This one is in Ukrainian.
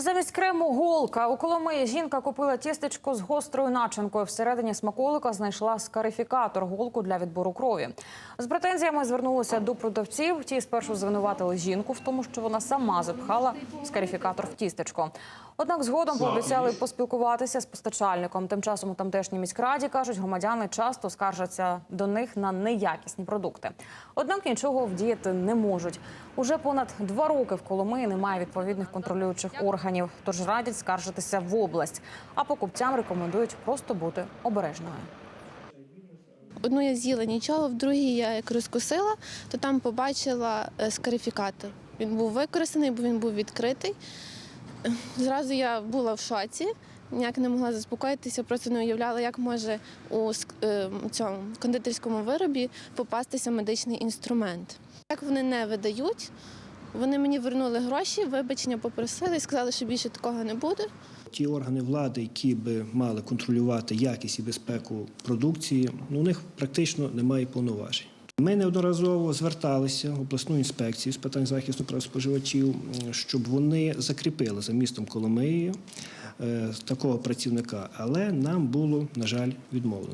Замість крему голка у Коломиї жінка купила тістечко з гострою начинкою. Всередині смаколика знайшла скарифікатор голку для відбору крові. З претензіями звернулися до продавців. Ті спершу звинуватили жінку в тому, що вона сама запхала скарифікатор в тістечко. Однак згодом пообіцяли поспілкуватися з постачальником. Тим часом у тамтешній міськраді кажуть, громадяни часто скаржаться до них на неякісні продукти. Однак нічого вдіяти не можуть. Уже понад два роки в Коломиї немає відповідних контролюючих органів, тож радять скаржитися в область. А покупцям рекомендують просто бути обережними. Одну я з'їла нічого, в другій я як розкусила, то там побачила е, скарифікатор. Він був використаний, бо він був відкритий. Е, Зразу я була в шоці, ніяк не могла заспокоїтися, просто не уявляла, як може у е, цьому кондитерському виробі попастися медичний інструмент. Як вони не видають, вони мені вернули гроші, вибачення попросили і сказали, що більше такого не буде. Ті органи влади, які би мали контролювати якість і безпеку продукції, ну, у них практично немає повноважень. Ми неодноразово зверталися в обласну інспекцію з питань захисту прав споживачів, щоб вони закріпили за містом Коломиї е, такого працівника, але нам було, на жаль, відмовлено.